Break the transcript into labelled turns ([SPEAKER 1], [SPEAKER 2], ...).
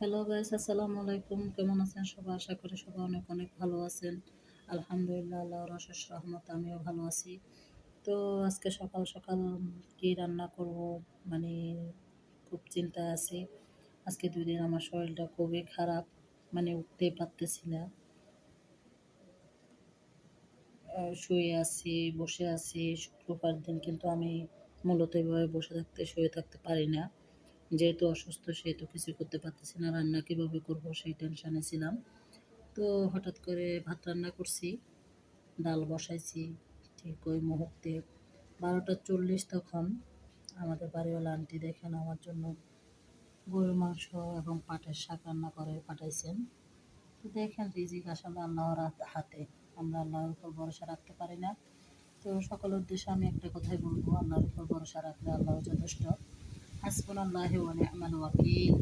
[SPEAKER 1] Hello guys আসসালামু আলাইকুম কেমন আছেন সবাই? আশা করি সবাই অনেক অনেক ভালো আছেন। আলহামদুলিল্লাহ আল্লাহর অশেষ রহমত, আমিও ভালো আছি। তো আজকে সকাল সকাল কি রান্না করব? মানে খুব চিন্তায় আছি। আজকে দুই দিন আমার শরীরটা খুবই খারাপ মানে উঠতেই পারতেছি না। শুয়ে আছি, বসে আছি। শুক্রবার দিন কিন্তু আমি মূলত এভাবে বসে থাকতে, শুয়ে থাকতে পারি না। যেহেতু অসুস্থ সেহেতু কিছু করতে পারতেছি না। রান্না কীভাবে করব সেই টেনশানে ছিলাম। তো হঠাৎ করে ভাত রান্না করছি, ডাল বসাইছি ঠিক ওই মুহূর্তে। বারোটা চল্লিশ তখন আমাদের বাড়িওয়ালা আন্টি দেখেন আমার জন্য গরুর মাংস এবং পাটের শাক রান্না করে পাঠাইছেন। তো দেখেন রিজিক আসলে আল্লাহর হাত- আমরা আল্লাহর উপর ভরসা রাখতে পারি না। তো সকলের উদ্দেশ্যে আমি একটা কথাই বলব, আল্লাহর উপর ভরসা রাখলে আল্লাহ যথেষ্ট। حسبنا الله ونعم الوكيل.